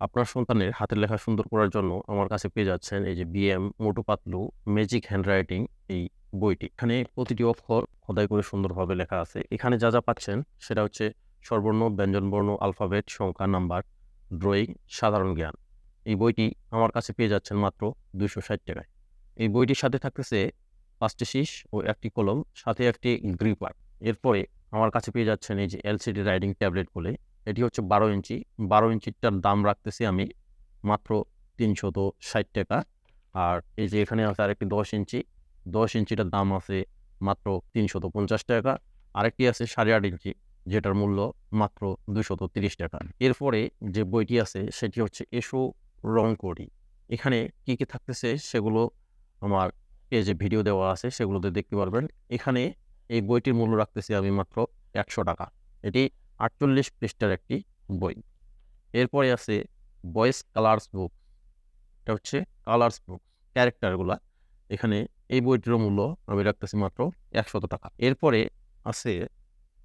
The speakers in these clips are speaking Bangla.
আপনার সন্তানের হাতের লেখা সুন্দর করার জন্য আমার কাছে পেয়ে যাচ্ছেন এই যে BM Motu Patlu magic handwriting এই বইটি। এখানে প্রতিটি অক্ষর খোদাই করে সুন্দরভাবে লেখা আছে। এখানে যা যা পাচ্ছেন সেটা হচ্ছে স্বরবর্ণ, ব্যঞ্জনবর্ণ আলফাবেট সংখ্যা নাম্বার ড্রয়িং সাধারণ জ্ঞান। এই বইটি আমার কাছে পেয়ে যাচ্ছেন মাত্র দুইশো ষাট টাকায়। এই বইটির সাথে থাকতেছে পাঁচটি শীষ ও একটি কলম, সাথে একটি গ্রিপার এরপরে আমার কাছে পেয়ে যাচ্ছেন এই যে এলসিডি রাইডিং ট্যাবলেট বলে এটি হচ্ছে বারো ইঞ্চি। বারো ইঞ্চিটার দাম রাখতেছি আমি মাত্র তিনশত ষাট টাকা। আর এই যে এখানে আছে আরেকটি দশ ইঞ্চি। দশ ইঞ্চিটার দাম আছে মাত্র তিনশত পঞ্চাশ টাকা। আরেকটি আছে সাড়ে আট ইঞ্চি, যেটার মূল্য মাত্র দুশত তিরিশ টাকা। এরপরে যে বইটি আছে, সেটি হচ্ছে এসো রং করি। এখানে কি কি থাকতেছে সেগুলো আমার পেজে ভিডিও দেওয়া আছে, সেগুলোতে দেখতে পারবেন। এখানে এই বইটির মূল্য রাখতেছি আমি মাত্র একশো টাকা। এটি আটচল্লিশ পৃষ্ঠার একটি বই। এরপরে আছে বয়েস কালার্স বুক। এটা হচ্ছে কালার্স বুক ক্যারেক্টারগুলা এখানে এই বইটির মূল্য আমি রাখতেছি মাত্র একশত টাকা। এরপরে আছে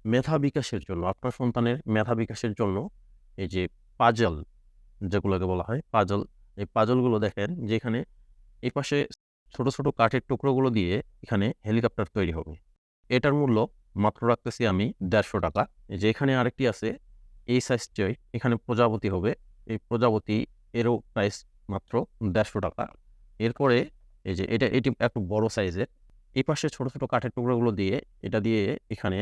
মেধা বিকাশের জন্য, আপনার সন্তানের মেধা বিকাশের জন্য এই যে পাজল, যেগুলোকে বলা হয় পাজল, এই পাজলগুলো দেখেন যে এখানে এই পাশে ছোট ছোট কাঠের টুকরোগুলো দিয়ে এখানে হেলিকপ্টার তৈরি হবে। এটার মূল্য মাত্র রাখতেছি আমি দেড়শো টাকা। যে এখানে আরেকটি আছে, এই সাইজ সাইজটাই এখানে প্রজাপতি হবে। এই প্রজাপতি এরও প্রাইস মাত্র দেড়শো টাকা। এরপরে এই যে এটা, এটি একটু বড় সাইজের এই পাশে ছোটো ছোট কাঠের টুকরোগুলো দিয়ে, এটা দিয়ে এখানে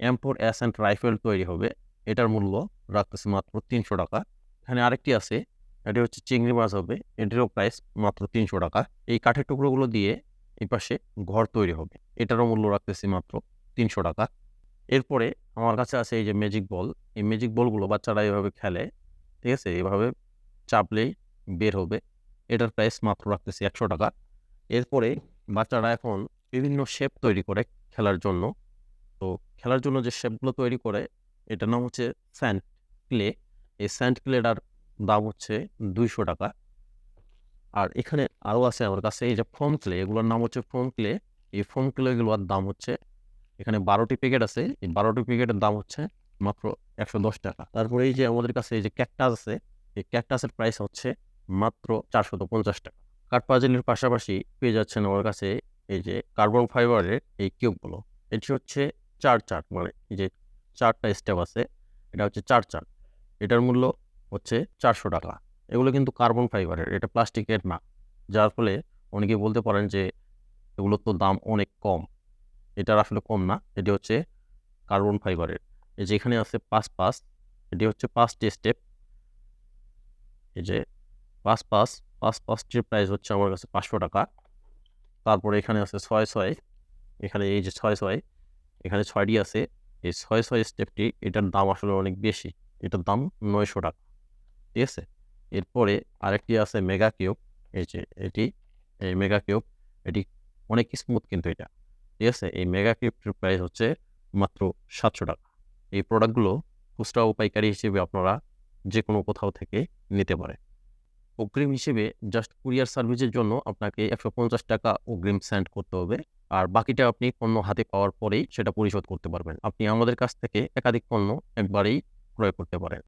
M four S and rifle তৈরি হবে। এটার মূল্য রাখতেছি মাত্র তিনশো টাকা। এখানে আরেকটি আছে, এটি হচ্ছে চিংড়ি মাছ হবে। এটিরও প্রাইস মাত্র তিনশো টাকা। এই কাঠের টুকরোগুলো দিয়ে এই পাশে ঘর তৈরি হবে। এটারও মূল্য রাখতেছি মাত্র তিনশো টাকা। এরপরে আমার কাছে আছে এই যে ম্যাজিক বল এই ম্যাজিক বলগুলো বাচ্চারা এভাবে খেলে, ঠিক আছে? এভাবে চাপলেই বের হবে। এটার প্রাইস মাত্র রাখতেছি একশো টাকা। এরপরে বাচ্চারা এখন বিভিন্ন শেপ তৈরি করে খেলার জন্য। তো খেলার জন্য যে শেপগুলো তৈরি করে, এটার নাম হচ্ছে স্যান্ড ক্লে এই স্যান্ড ক্লেটার দাম হচ্ছে দুইশো টাকা। আর এখানে আরও আছে আমার কাছে এই যে ফোম ক্লে এগুলোর নাম হচ্ছে ফোম ক্লে এই ফোম ক্লেগুলোর দাম হচ্ছে এখানে বারোটি প্যাকেট আছে। এই বারোটি প্যাকেটের দাম হচ্ছে মাত্র একশো দশ টাকা। তারপরে এই যে আমাদের কাছে এই যে ক্যাকটাস আছে, এই ক্যাকটাসের প্রাইস হচ্ছে মাত্র চারশত পঞ্চাশ টাকা। কাঠ পাজেলের পাশাপাশি পেয়ে যাচ্ছেন আমার কাছে এই যে কার্বন ফাইবারের এই কিউবগুলো এটি হচ্ছে চার চার মানে এই যে চারটা স্টেপ আছে, এটা হচ্ছে চার চার। এটার মূল্য হচ্ছে চারশো টাকা। এগুলো কিন্তু কার্বন ফাইবারের এটা প্লাস্টিকের না। যার ফলে অনেকে বলতে পারেন যে এগুলোর তো দাম অনেক কম। এটার আসলে কম না, এটি হচ্ছে কার্বন ফাইবারের এই যে এখানে আছে পাঁচ পাঁচ, এটি হচ্ছে পাঁচটি স্টেপ এই যে পাঁচ পাঁচ পাঁচ পাঁচটির প্রাইস হচ্ছে আমার কাছে পাঁচশো টাকা। তারপরে এখানে আছে ছয় ছয়, এখানে এই যে ছয় ছয়, এখানে ছয়টি আছে। এই ছয় ছয় স্টেপটি এটার দাম আসলে অনেক বেশি। এটার দাম নয়শো টাকা। ঠিক আছে? এরপরে আরেকটি আছে মেগা কিউব এই যে এটি, এই মেগা কিউব এটি অনেক স্মুথ কিন্তু এটা। ঠিক আছে? এই মেগা কিউবটির প্রাইস হচ্ছে মাত্র সাতশো টাকা। এই প্রোডাক্টগুলো খুচরা ও পাইকারি হিসেবে আপনারা যে কোনো কোথাও থেকে নিতে পারেন অগ্রিম হিসেবে জাস্ট কুরিয়ার সার্ভিসের জন্য আপনাকে একশো পঞ্চাশ টাকা অগ্রিম সেন্ড করতে হবে। আর বাকিটা আপনি পণ্য হাতে পাওয়ার পরেই সেটা পরিশোধ করতে পারবেন। আপনি আমাদের কাছ থেকে একাধিক পণ্য একবারেই ক্রয় করতে পারেন।